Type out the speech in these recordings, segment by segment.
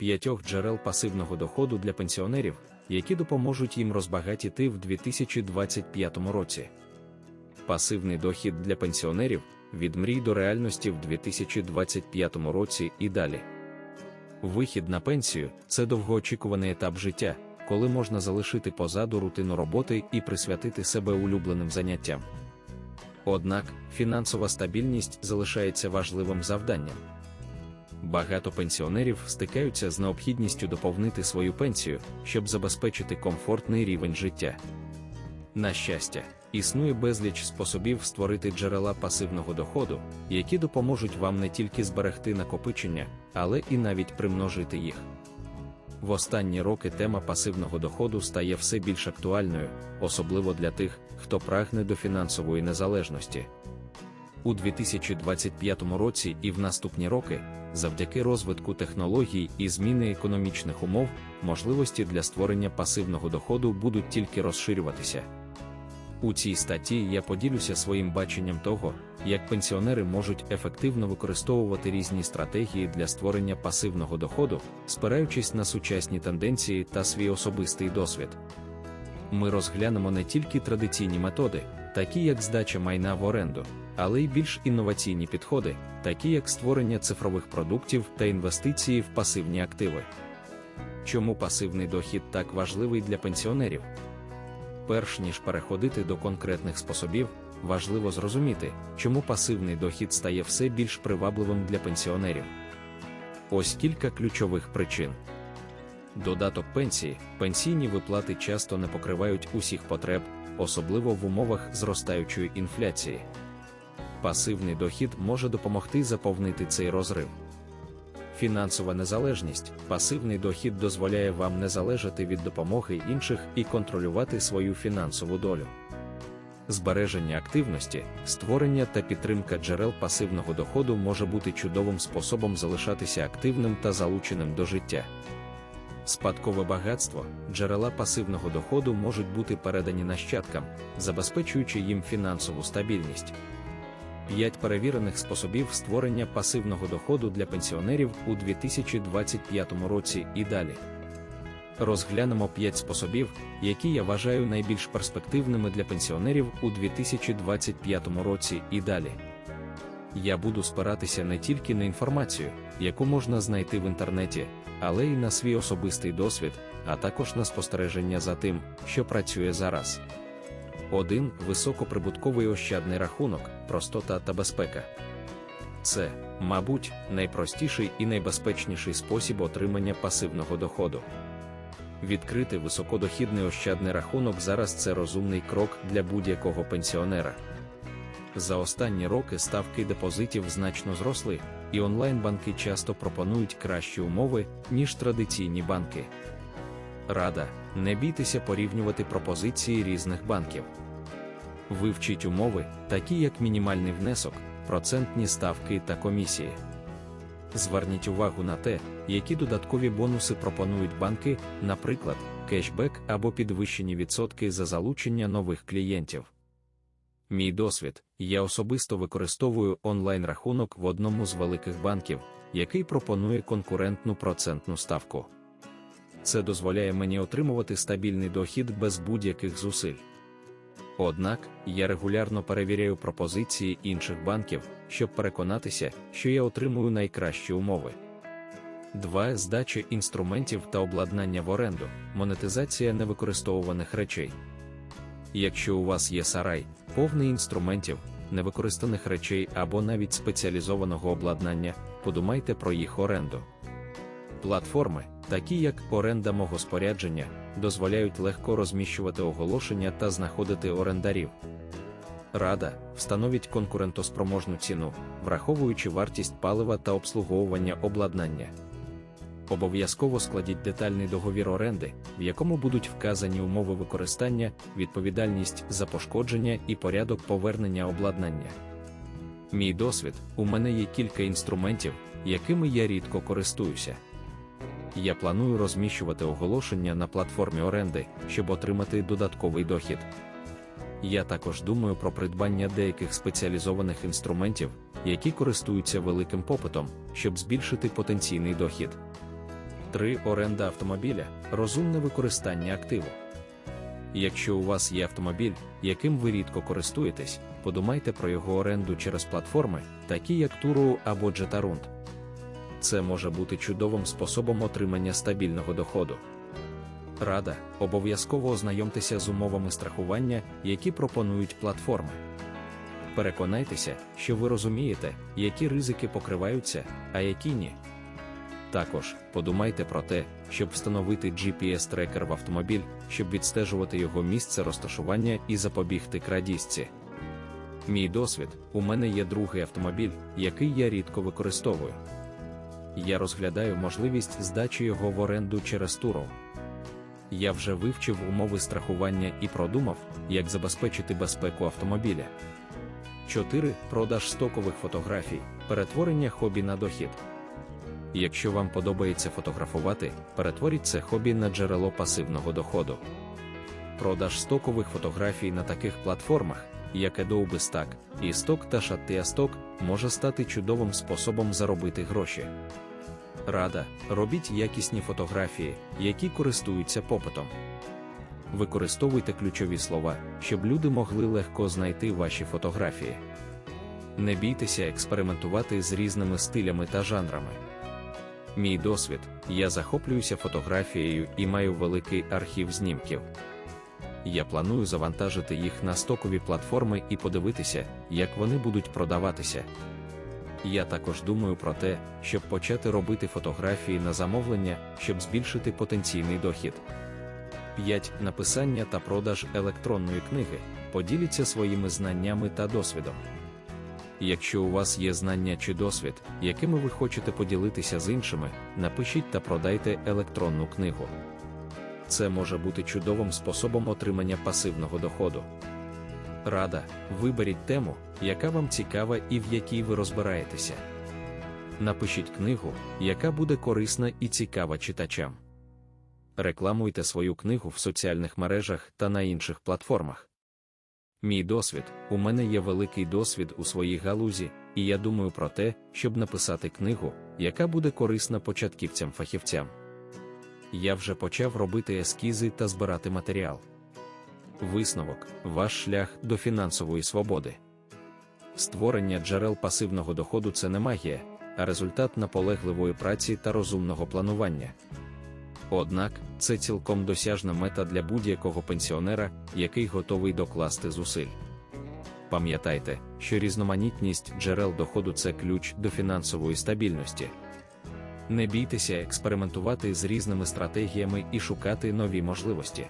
п'ятьох джерел пасивного доходу для пенсіонерів, які допоможуть їм розбагатіти в 2025 році. Пасивний дохід для пенсіонерів від мрій до реальності в 2025 році і далі. Вихід на пенсію це довгоочікуваний етап життя, коли можна залишити позаду рутину роботи і присвятити себе улюбленим заняттям. Однак фінансова стабільність залишається важливим завданням. Багато пенсіонерів стикаються з необхідністю доповнити свою пенсію, щоб забезпечити комфортний рівень життя. На щастя, існує безліч способів створити джерела пасивного доходу, які допоможуть вам не тільки зберегти накопичення, але і навіть примножити їх. В останні роки тема пасивного доходу стає все більш актуальною, особливо для тих, хто прагне до фінансової незалежності. У 2025 році і в наступні роки, завдяки розвитку технологій і зміни економічних умов, можливості для створення пасивного доходу будуть тільки розширюватися. У цій статті я поділюся своїм баченням того, як пенсіонери можуть ефективно використовувати різні стратегії для створення пасивного доходу, спираючись на сучасні тенденції та свій особистий досвід. Ми розглянемо не тільки традиційні методи, такі як здача майна в оренду, але й більш інноваційні підходи, такі як створення цифрових продуктів та інвестиції в пасивні активи. Чому пасивний дохід так важливий для пенсіонерів? Перш ніж переходити до конкретних способів, важливо зрозуміти, чому пасивний дохід стає все більш привабливим для пенсіонерів. Ось кілька ключових причин. Додаток пенсії, пенсійні виплати часто не покривають усіх потреб, особливо в умовах зростаючої інфляції. Пасивний дохід може допомогти заповнити цей розрив. Фінансова незалежність, пасивний дохід дозволяє вам не залежати від допомоги інших і контролювати свою фінансову долю. Збереження активності, створення та підтримка джерел пасивного доходу може бути чудовим способом залишатися активним та залученим до життя. Спадкове багатство, джерела пасивного доходу можуть бути передані нащадкам, забезпечуючи їм фінансову стабільність. П'ять перевірених способів створення пасивного доходу для пенсіонерів у 2025 році і далі. Розглянемо 5 способів, які я вважаю найбільш перспективними для пенсіонерів у 2025 році і далі. Я буду спиратися не тільки на інформацію, яку можна знайти в інтернеті, але й на свій особистий досвід, а також на спостереження за тим, що працює зараз. 1. Високоприбутковий ощадний рахунок, простота та безпека. Це, мабуть, найпростіший і найбезпечніший спосіб отримання пасивного доходу. Відкрити високодохідний ощадний рахунок зараз це розумний крок для будь-якого пенсіонера. За останні роки ставки депозитів значно зросли, і онлайн-банки часто пропонують кращі умови, ніж традиційні банки. Рада, не бійтеся порівнювати пропозиції різних банків. Вивчіть умови, такі як мінімальний внесок, процентні ставки та комісії. Зверніть увагу на те, які додаткові бонуси пропонують банки, наприклад, кешбек або підвищені відсотки за залучення нових клієнтів. Мій досвід, я особисто використовую онлайн-рахунок в одному з великих банків, який пропонує конкурентну процентну ставку. Це дозволяє мені отримувати стабільний дохід без будь-яких зусиль. Однак я регулярно перевіряю пропозиції інших банків, щоб переконатися, що я отримую найкращі умови. 2. Здача інструментів та обладнання в оренду, монетизація невикористовуваних речей. Якщо у вас є сарай, повний інструментів, невикористаних речей або навіть спеціалізованого обладнання, подумайте про їх оренду. Платформи, такі як оренда мого спорядження, дозволяють легко розміщувати оголошення та знаходити орендарів. Рада встановить конкурентоспроможну ціну, враховуючи вартість палива та обслуговування обладнання. Обов'язково складіть детальний договір оренди, в якому будуть вказані умови використання, відповідальність за пошкодження і порядок повернення обладнання. Мій досвід, у мене є кілька інструментів, якими я рідко користуюся. Я планую розміщувати оголошення на платформі оренди, щоб отримати додатковий дохід. Я також думаю про придбання деяких спеціалізованих інструментів, які користуються великим попитом, щоб збільшити потенційний дохід. 3. Оренда автомобіля розумне використання активу. Якщо у вас є автомобіль, яким ви рідко користуєтесь, подумайте про його оренду через платформи, такі як Turo або Jetarund. Це може бути чудовим способом отримання стабільного доходу. Рада, обов'язково ознайомтеся з умовами страхування, які пропонують платформи. Переконайтеся, що ви розумієте, які ризики покриваються, а які ні. Також подумайте про те, щоб встановити GPS-трекер в автомобіль, щоб відстежувати його місце розташування і запобігти крадіжці. Мій досвід: у мене є другий автомобіль, який я рідко використовую. Я розглядаю можливість здачі його в оренду через Туров. Я вже вивчив умови страхування і продумав, як забезпечити безпеку автомобіля. 4. Продаж стокових фотографій, перетворення хобі на дохід. Якщо вам подобається фотографувати, перетворіть це хобі на джерело пасивного доходу. Продаж стокових фотографій на таких платформах, як Adobe Stock, Stock та Shutterstock, може стати чудовим способом заробити гроші. Рада, робіть якісні фотографії, які користуються попитом. Використовуйте ключові слова, щоб люди могли легко знайти ваші фотографії. Не бійтеся експериментувати з різними стилями та жанрами. Мій досвід, я захоплююся фотографією і маю великий архів знімків. Я планую завантажити їх на стокові платформи і подивитися, як вони будуть продаватися. Я також думаю про те, щоб почати робити фотографії на замовлення, щоб збільшити потенційний дохід. 5. Написання та продаж електронної книги. Поділіться своїми знаннями та досвідом. Якщо у вас є знання чи досвід, якими ви хочете поділитися з іншими, напишіть та продайте електронну книгу. Це може бути чудовим способом отримання пасивного доходу. Рада, виберіть тему, яка вам цікава і в якій ви розбираєтеся. Напишіть книгу, яка буде корисна і цікава читачам. Рекламуйте свою книгу в соціальних мережах та на інших платформах. Мій досвід, у мене є великий досвід у своїй галузі, і я думаю про те, щоб написати книгу, яка буде корисна початківцям-фахівцям. Я вже почав робити ескізи та збирати матеріал. Висновок ваш шлях до фінансової свободи. Створення джерел пасивного доходу це не магія, а результат наполегливої праці та розумного планування. Однак це цілком досяжна мета для будь-якого пенсіонера, який готовий докласти зусиль. Пам'ятайте, що різноманітність джерел доходу це ключ до фінансової стабільності. Не бійтеся експериментувати з різними стратегіями і шукати нові можливості.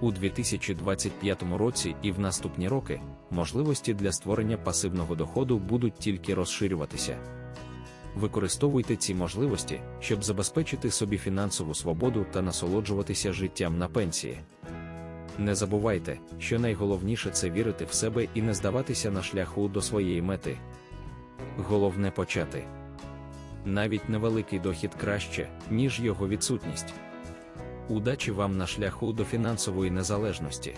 У 2025 році і в наступні роки можливості для створення пасивного доходу будуть тільки розширюватися. Використовуйте ці можливості, щоб забезпечити собі фінансову свободу та насолоджуватися життям на пенсії. Не забувайте, що найголовніше це вірити в себе і не здаватися на шляху до своєї мети. Головне почати. Навіть невеликий дохід краще, ніж його відсутність. Удачі вам на шляху до фінансової незалежності.